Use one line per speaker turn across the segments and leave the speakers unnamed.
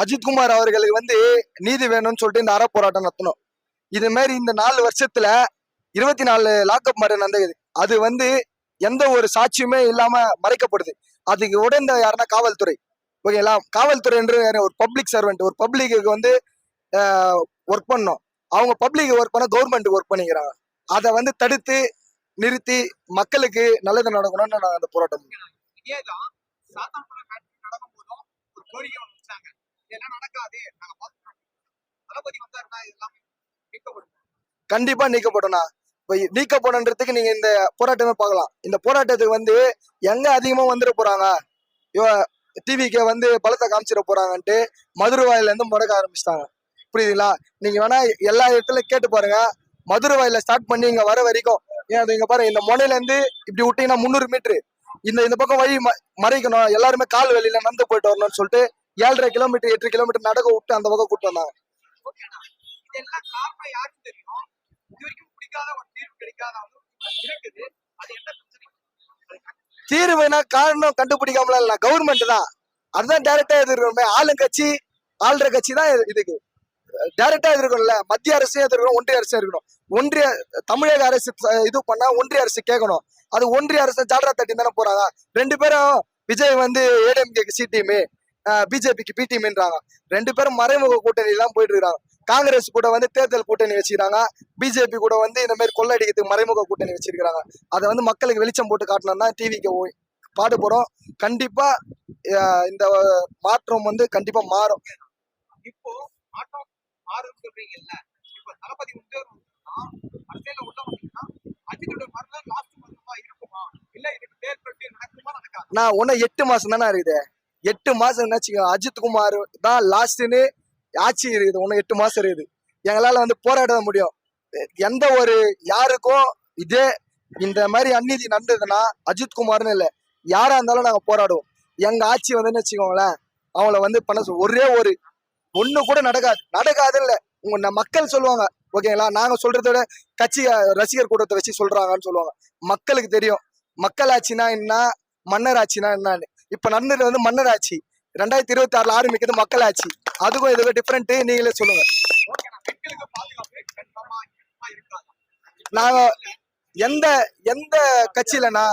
அஜித்குமார் அவர்களுக்கு வந்து நீதி வேணும்னு சொல்லிட்டு இந்த அறப்போராட்டம் நடத்தணும். இது மாதிரி இந்த நாலு வருஷத்துல இருபத்தி நாலு லாக்அப் மாதிரி நடந்தது. அது வந்து எந்த ஒரு சாட்சியுமே இல்லாம மறைக்கப்படுது. அதுக்கு உடந்த யாருன்னா காவல்துறை. ஓகேங்களா? காவல்துறை என்று ஒரு பப்ளிக் சர்வெண்ட் ஒரு பப்ளிக்கு வந்து ஒர்க் பண்ணோம் அவங்க பப்ளிக் ஒர்க் பண்ண கவர்மெண்ட் ஒர்க் பண்ணிக்கிறாங்க. அதை வந்து தடுத்து நிறுத்தி மக்களுக்கு நல்லது நடக்கணும்னு நான் அந்த போராட்டம்
இதெல்லாம் நடக்காது. நாங்க தளபதி வந்தாருன்னா இதெல்லாம் மீட்கப்படும்
கண்டிப்பா நீக்கப்படணும் இப்போ நீக்கப்படன்றதுக்கு நீங்க இந்த போராட்டமே பார்க்கலாம். இந்த போராட்டத்துக்கு வந்து எங்க அதிகமா வந்துட போறாங்க? டிவிக்கு வந்து பலத்தை காமிச்சிட போறாங்கன்ட்டு மதுரவாயில இருந்து முடக்க ஆரம்பிச்சிட்டாங்க. புரியுதுங்களா? நீங்க வேணா எல்லா இடத்துல கேட்டு பாருங்க. மதுரவாயில ஸ்டார்ட் பண்ணி இங்க வர வரைக்கும் ஏன் அது இங்க பாருங்க இந்த முனையில இருந்து இப்படி விட்டீங்கன்னா முந்நூறு மீட்டரு. இந்த இந்த பக்கம் வழி ம- மறைக்கணும். எல்லாருமே கால் வெளியில நடந்து போயிட்டு வரணும்னு சொல்லிட்டு ஏழரை கிலோமீட்டர் எட்டு கிலோமீட்டர் நடக்க விட்டு அந்த பக்கம் கூட்டு வந்தாங்க. தீர்வுனா காரணம் கண்டுபிடிக்காமலாம் இல்ல. கவர்மெண்ட் தான். அதுதான் டைரக்டா எதிர்க்கணுமே. ஆளுங்கட்சி ஆள்ற கட்சி தான் இது- இதுக்கு. டைரக்டா எதிர்க்கணும்ல. மத்திய அரசையும் எதிர்க்கணும் ஒன்றிய அரசும் இருக்கணும் ஒன்றிய தமிழக அரசு இது பண்ணா ஒன்றிய அரசு கேட்கணும். அது ஒன்றிய அரசு ஜால்ரா தட்டி தானே போறாங்க. ரெண்டு பேரும் விஜய் வந்து ஏடிஎம்கேக்கு சி டீம் பிஜேபிக்கு பி டீம்ன்றாங்க ரெண்டு பேரும் மறைமுக கூட்டணி தான் போயிட்டு இருக்காங்க காங்கிரஸ் கூட வந்து தேர்தல் கூட்டணி வச்சுக்கிறாங்க. பிஜேபி கூட வந்து இந்த மாதிரி கொள்ளடிக்கிறதுக்கு மறைமுக கூட்டணி வச்சிருக்காங்க அதை வந்து மக்களுக்கு வெளிச்சம் போட்டு காட்டணும்னா டிவிக்கு பாடுபடுறோம் கண்டிப்பா இந்த மாற்றம் வந்து கண்டிப்பா மாறும்.
இப்போ ஆட்டோ மாறுன்னு சொல்றீங்கல்ல இப்போ தளபதி வந்து அரசியல உள்ள வந்தீங்கன்னா அஜித்தோட மரணம் லாஸ்ட் மரணமா இருக்குமா? இல்ல இதுக்கு தேர்தல் நடக்குமா நடக்காது?
நான் ஒன்னும் எட்டு மாசம் தானே இருக்குது எட்டு மாசம் என்ன அஜித் குமார் தான் லாஸ்ட்னு ஆட்சி இருக்குது. ஒன்று எட்டு மாசம் இருக்குது. எங்களால வந்து போராட முடியும். எந்த ஒரு யாருக்கும் இதே இந்த மாதிரி அநீதி நடந்ததுன்னா அஜித் குமார்னு இல்லை. யாரா இருந்தாலும் நாங்க போராடுவோம். எங்க ஆட்சி வந்துன்னு வச்சுக்கோங்களேன் அவங்கள வந்து பண்ண சொல் ஒரே ஒரு ஒண்ணு கூட நடக்காது. நடக்காது இல்ல. உங்க மக்கள் சொல்லுவாங்க. ஓகேங்களா நாங்க சொல்றத விட கட்சி ரசிகர் கூட்டத்தை வச்சு சொல்றாங்கன்னு சொல்லுவாங்க. மக்களுக்கு தெரியும். மக்கள் ஆட்சினா என்ன? மன்னர் ஆட்சினா என்னன்னு. இப்போ நடந்தது வந்து மன்னர் ஆட்சி ரெண்டாயிரத்தி இருபத்தி ஆறுல ஆரம்பிக்கிறது மக்கள் ஆட்சி அதுக்கும் இதுக்கும் டிஃப்ரெண்ட் நீங்களே சொல்லுங்க. நாங்க எந்த எந்த கட்சியிலனா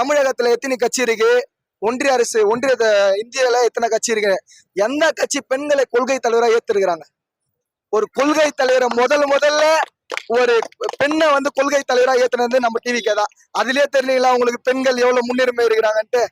தமிழகத்துல எத்தனை கட்சி இருக்கு? ஒன்றிய அரசு ஒன்றிய த- இந்தியால எத்தனை கட்சி இருக்கு? எந்த கட்சி பெண்களை கொள்கை தலைவராக ஏத்திருக்கிறாங்க? ஒரு கொள்கை தலைவரை முதல் முதல்ல ஒரு பெண்ணை வந்து கொள்கை தலைவராக ஏத்தினது நம்ம டிவிக்கே தான். அதுலயே தெரியலீங்களா உங்களுக்கு பெண்கள் எவ்வளவு முன்னுரிமை இருக்கிறாங்கன்ட்டு?